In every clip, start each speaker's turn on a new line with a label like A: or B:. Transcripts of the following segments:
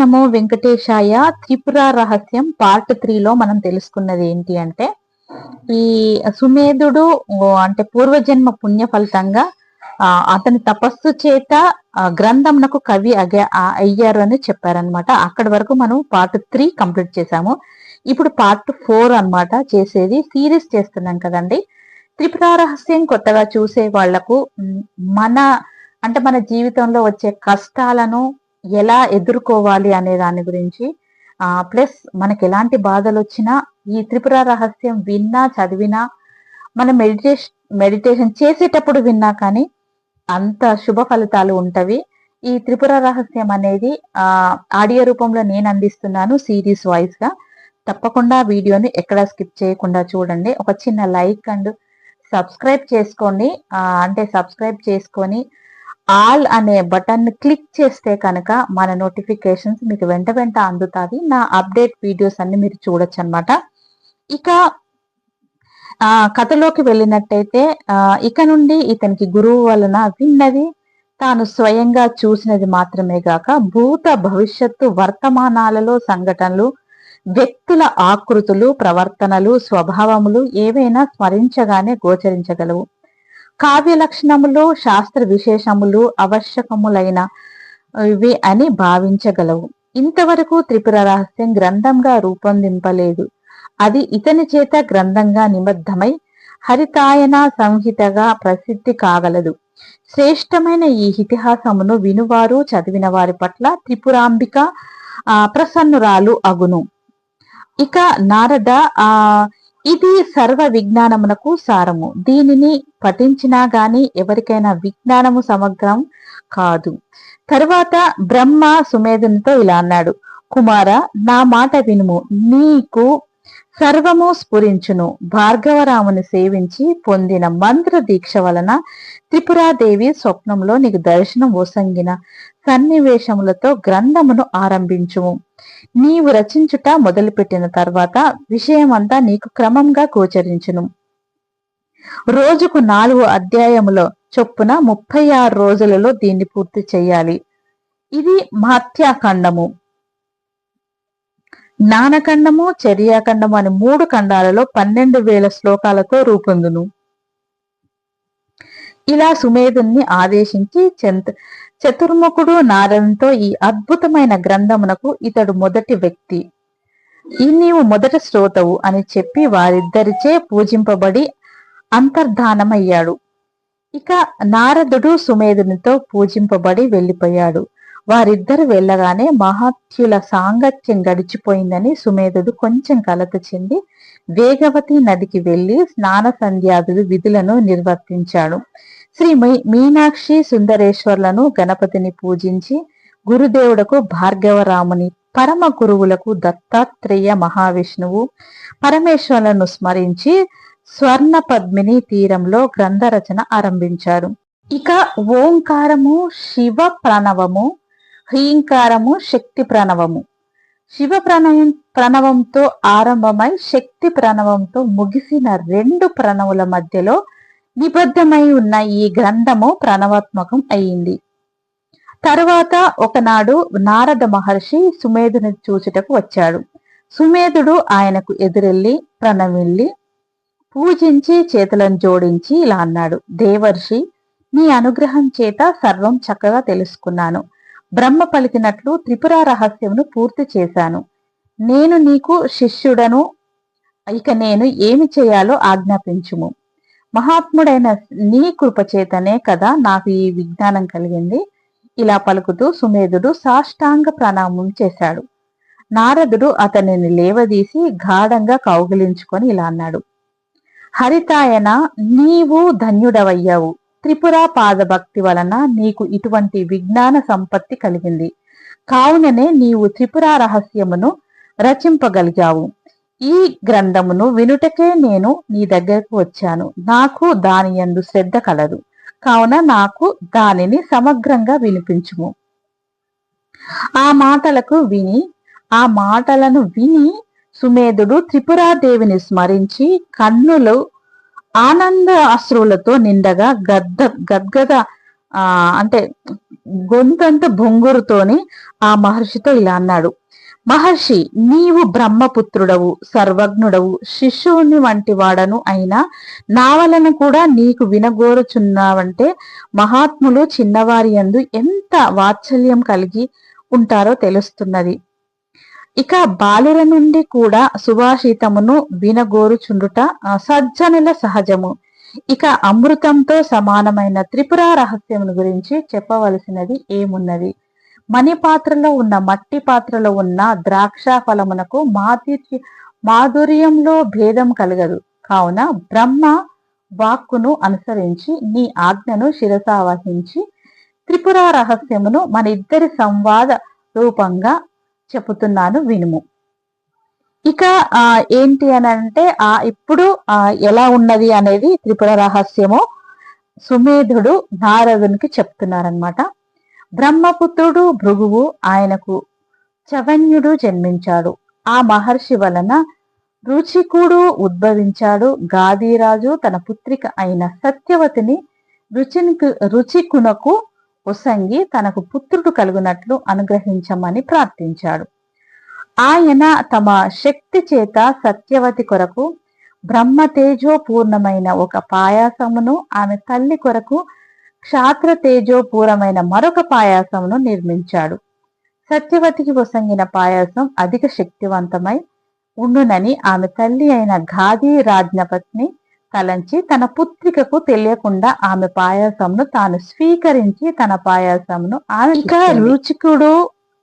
A: నమో వెంకటేశాయ త్రిపుర రహస్యం పార్ట్ త్రీలో మనం తెలుసుకున్నది ఏంటి అంటే ఈ సుమేధుడు అంటే పూర్వజన్మ పుణ్య ఫలితంగా అతని తపస్సు చేత గ్రంథంనకు కవి అయ్యారు అని చెప్పారనమాట అక్కడి వరకు మనం పార్ట్ త్రీ కంప్లీట్ చేశాము. ఇప్పుడు పార్ట్ ఫోర్ అనమాట చేసేది సిరీస్ చేస్తున్నాం కదండి. త్రిపుర రహస్యం కొత్తగా చూసే వాళ్ళకు మన అంటే మన జీవితంలో వచ్చే కష్టాలను ఎలా ఎదుర్కోవాలి అనే దాని గురించి ప్లస్ మనకి ఎలాంటి బాధలు వచ్చినా ఈ త్రిపుర రహస్యం విన్నా చదివినా మన మెడిటేషన్ మెడిటేషన్ చేసేటప్పుడు విన్నా కానీ అంత శుభ ఫలితాలు ఉంటవి. ఈ త్రిపుర రహస్యం అనేది ఆ ఆడియో రూపంలో నేను అందిస్తున్నాను సిరీస్ వాయిస్గా. తప్పకుండా వీడియోని ఎక్కడ స్కిప్ చేయకుండా చూడండి. ఒక చిన్న లైక్ అండ్ సబ్స్క్రైబ్ చేసుకోండి. అంటే సబ్స్క్రైబ్ చేసుకొని ఆల్ అనే బటన్ క్లిక్ చేస్తే కనుక మన నోటిఫికేషన్స్ మీకు వెంట వెంట అందుతుంది నా అప్డేట్ వీడియోస్ అన్ని మీరు చూడొచ్చు అనమాట ఇక కథలోకి వెళ్ళినట్టయితే ఇక నుండి ఇతనికి గురువు వలన విన్నది తాను స్వయంగా చూసినది మాత్రమే గాక భూత భవిష్యత్తు వర్తమానాలలో సంఘటనలు వ్యక్తుల ఆకృతులు ప్రవర్తనలు స్వభావములు ఏవైనా స్మరించగానే గోచరించగలవు. కావ్య లక్షణములు శాస్త్ర విశేషములు ఆవశ్యకములైన ఇవి అని భావించగలవు. ఇంతవరకు త్రిపుర రహస్యం గ్రంథంగా రూపొందింపలేదు. అది ఇతని చేత గ్రంథంగా నిబద్ధమై హరితాయన సంహితగా ప్రసిద్ధి కాగలదు. శ్రేష్టమైన ఈ ఇతిహాసమును వినువారు చదివిన వారి పట్ల త్రిపురాంబిక ప్రసన్నురాలు అగును. ఇక నారద ఆ ఇది సర్వ విజ్ఞానమునకు సారము. దీనిని పఠించినా గాని ఎవరికైనా విజ్ఞానము సమగ్రం కాదు. తర్వాత బ్రహ్మ సుమేధునితో ఇలా అన్నాడు. కుమార నా మాట వినుము. నీకు సర్వము స్ఫురించును. భార్గవరాముని సేవించి పొందిన మంత్ర దీక్ష వలన త్రిపురాదేవి స్వప్నంలో నీకు దర్శనం ఒసంగిన సన్నివేశములతో గ్రంథమును ఆరంభించుము. నీవు రచించుట మొదలుపెట్టిన తర్వాత విషయమంతా నీకు క్రమంగా గోచరించును. రోజుకు నాలుగు అధ్యాయములో చొప్పున ముప్పై ఆరు రోజులలో దీన్ని పూర్తి చేయాలి. ఇది మహత్యాఖండము జ్ఞానఖండము చర్యాఖండము అని మూడు ఖండాలలో పన్నెండు వేల శ్లోకాలతో రూపొందును. ఇలా సుమేధుని ఆదేశించి చతుర్ముఖుడు నారదంతో ఈ అద్భుతమైన గ్రంథమునకు ఇతడు మొదటి వ్యక్తి. ఈ నీవు మొదట శ్రోతవు అని చెప్పి వారిద్దరిచే పూజింపబడి అంతర్ధానమయ్యాడు. ఇక నారదుడు సుమేధునితో పూజింపబడి వెళ్ళిపోయాడు. వారిద్దరు వెళ్ళగానే మహాత్యుల సాంగత్యం గడిచిపోయిందని సుమేధుడు కొంచెం కలత చెంది వేగవతి నదికి వెళ్ళి స్నాన సంధ్యాదులు విధులను నిర్వర్తించాడు. శ్రీ మీనాక్షి సుందరేశ్వర్లను గణపతిని పూజించి గురుదేవుడకు భార్గవరాముని పరమ గురువులకు దత్తాత్రేయ మహావిష్ణువు పరమేశ్వరులను స్మరించి స్వర్ణ పద్మిని తీరంలో గ్రంథ రచన ఆరంభించారు. ఇక ఓంకారము శివ ప్రణవము హ్రీంకారము శక్తి ప్రణవము. శివ ప్రణవం ప్రణవంతో ఆరంభమై శక్తి ప్రణవంతో ముగిసిన రెండు ప్రణవుల మధ్యలో నిబద్ధమై ఉన్న ఈ గ్రంథము ప్రణవాత్మకం అయింది. తరువాత ఒకనాడు నారద మహర్షి సుమేధుని చూచుటకు వచ్చాడు. సుమేధుడు ఆయనకు ఎదురెళ్ళి ప్రణమిల్లి పూజించి చేతులను జోడించి ఇలా అన్నాడు దేవర్షి నీ అనుగ్రహం చేత సర్వం చక్కగా తెలుసుకున్నాను. బ్రహ్మ పలికినట్లు త్రిపుర రహస్యమును పూర్తి చేశాను. నేను నీకు శిష్యుడను ఇక నేను ఏమి చేయాలో ఆజ్ఞాపించుము. మహాత్ముడైన నీ కృపచేతనే కదా నాకు ఈ విజ్ఞానం కలిగింది. ఇలా పలుకుతూ సుమేధుడు సాష్టాంగ ప్రణామం చేశాడు. నారదుడు అతనిని లేవదీసి గాఢంగా కౌగిలించుకొని ఇలా అన్నాడు. హరితాయన నీవు ధన్యుడవయ్యావు. త్రిపుర పాదభక్తి వలన నీకు ఇటువంటి విజ్ఞాన సంపత్తి కలిగింది. కావుననే నీవు త్రిపుర రహస్యమును రచింపగలిగావు. ఈ గ్రంథమును వినుటకే నేను నీ దగ్గరకు వచ్చాను. నాకు దాని ఎందు శ్రద్ధ కలదు. కావున నాకు దానిని సమగ్రంగా వినిపించుము. ఆ మాటలకు విని ఆ మాటలను విని సుమేధుడు త్రిపురాదేవిని స్మరించి కన్నులు ఆనంద అశ్రువులతో నిండగా గద్ద గద్గద ఆ అంటే గొంతంత బొంగురుతోని ఆ మహర్షితో ఇలా అన్నాడు. మహర్షి నీవు బ్రహ్మపుత్రుడవు సర్వజ్ఞుడవు శిశువుని వంటి వాడను అయినా నా వలన కూడా నీకు వినగోరుచున్నావంటే మహాత్ములు చిన్నవారి యందు ఎంత వాత్సల్యం కలిగి ఉంటారో తెలుస్తున్నది. ఇక బాలుర నుండి కూడా సుభాషితమును వినగోరుచుండుట సజ్జనుల సహజము. ఇక అమృతంతో సమానమైన త్రిపుర రహస్యమును గురించి చెప్పవలసినది ఏమున్నది? మణిపాత్రలో ఉన్న మట్టి పాత్రలో ఉన్న ద్రాక్ష ఫలమునకు మాధుర్య మాధుర్యంలో భేదం కలగదు. కావున బ్రహ్మ వాక్కును అనుసరించి నీ ఆజ్ఞను శిరసావహించి త్రిపుర రహస్యమును మన ఇద్దరి సంవాద రూపంగా చెబుతున్నాను వినుము. ఇక ఆ ఏంటి అని అంటే ఆ ఇప్పుడు ఆ ఎలా ఉన్నది అనేది త్రిపుర రహస్యము. సుమేధుడు నారదునికి చెప్తున్నారనమాట బ్రహ్మపుత్రుడు భృగువు ఆయనకు చవన్యుడు జన్మించాడు. ఆ మహర్షి వలన రుచికుడు ఉద్భవించాడు. గాదిరాజు తన పుత్రిక అయిన సత్యవతిని రుచికి రుచికునకు ఉసంగి తనకు పుత్రుడు కలుగునట్లు అనుగ్రహించమని ప్రార్థించాడు. ఆయన తమ శక్తి చేత సత్యవతి కొరకు బ్రహ్మతేజోపూర్ణమైన ఒక పాయాసమును ఆమె తల్లి కొరకు క్షాత్ర తేజోపూరమైన మరొక పాయాసమును నిర్మించాడు. సత్యవతికి వసంగిన పాయాసం అధిక శక్తివంతమై ఉండునని ఆమె తల్లి అయిన ఘాదీ రాజ్ఞపత్ని తలంచి తన పుత్రికకు తెలియకుండా ఆమె పాయాసంను తాను స్వీకరించి తన పాయాసంను ఆమె రుచికుడు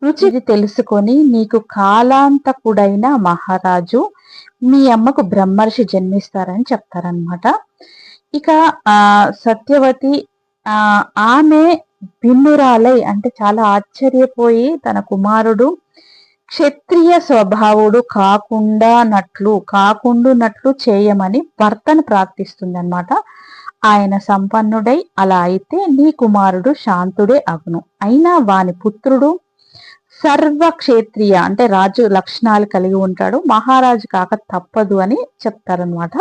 A: రుచిది తెలుసుకొని నీకు కాలాంతకుడైన మహారాజు మీ అమ్మకు బ్రహ్మర్షి జన్మిస్తారని చెప్తారనమాట ఇక ఆ సత్యవతి ఆ ఆమె భిన్నురాలై అంటే చాలా ఆశ్చర్యపోయి తన కుమారుడు క్షత్రియ స్వభావుడు కాకుండా నట్లు కాకుండానట్లు చేయమని భర్తను ప్రార్థిస్తుంది అనమాట ఆయన సంపన్నుడై అలా అయితే నీ కుమారుడు శాంతుడే అగును. అయినా వాని పుత్రుడు సర్వక్షేత్రియ అంటే రాజు లక్షణాలు కలిగి ఉంటాడు. మహారాజు కాక తప్పదు అని చెప్తారనమాట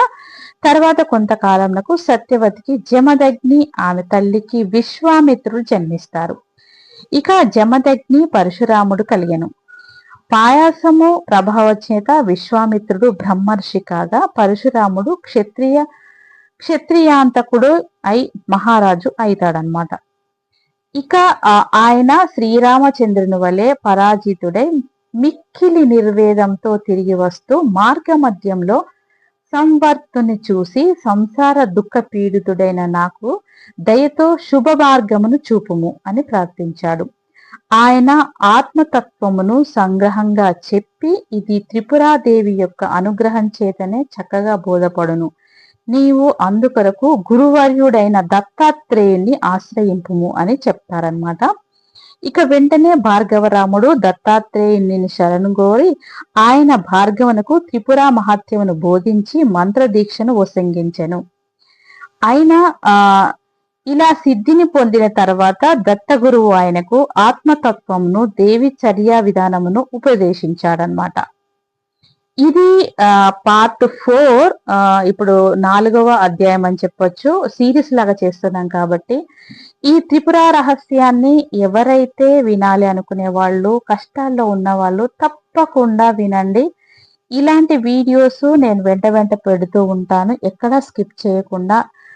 A: తర్వాత కొంతకాలంలో సత్యవతికి జమదగ్ని ఆమె తల్లికి విశ్వామిత్రుడు జన్మిస్తారు. ఇక జమదగ్ని పరశురాముడు కలిగను. పాయాసము ప్రభావ చేత విశ్వామిత్రుడు బ్రహ్మర్షి కాగా పరశురాముడు క్షత్రియ క్షత్రియాంతకుడు అయి మహారాజు అవుతాడనమాట ఇక ఆయన శ్రీరామచంద్రుని వలె పరాజితుడై మిక్కిలి నిర్వేదంతో తిరిగి వస్తూ మార్గ మధ్యంలో సంవర్తుని చూసి సంసార దుఃఖ పీడితుడైన నాకు దయతో శుభ మార్గమును చూపుము అని ప్రార్థించాడు. ఆయన ఆత్మతత్వమును సంగ్రహంగా చెప్పి ఇది త్రిపురాదేవి యొక్క అనుగ్రహం చేతనే చక్కగా బోధపడును. నీవు అందుకొరకు గురువర్యుడైన దత్తాత్రేయుని ఆశ్రయింపుము అని చెప్తారనమాట ఇక వెంటనే భార్గవరాముడు దత్తాత్రేయుని శరణు కోరి ఆయన భార్గవనకు త్రిపుర మహాత్యమును బోధించి మంత్ర దీక్షను అయినా ఆయన ఆ ఇలా సిద్ధిని పొందిన తర్వాత దత్తగురువు ఆయనకు ఆత్మతత్వమును దేవి చర్యా విధానమును ఉపదేశించాడనమాట ఇది పార్ట్ ఫోర్ ఇప్పుడు నాలుగవ అధ్యాయం అని చెప్పొచ్చు. సిరీస్ లాగా చేస్తున్నాం కాబట్టి ఈ త్రిపుర రహస్యాన్ని ఎవరైతే వినాలి అనుకునే వాళ్ళు కష్టాల్లో ఉన్న వాళ్ళు తప్పకుండా వినండి. ఇలాంటి వీడియోస్ నేను వెంట వెంట పెడుతూ ఉంటాను. ఎక్కడా స్కిప్ చేయకుండా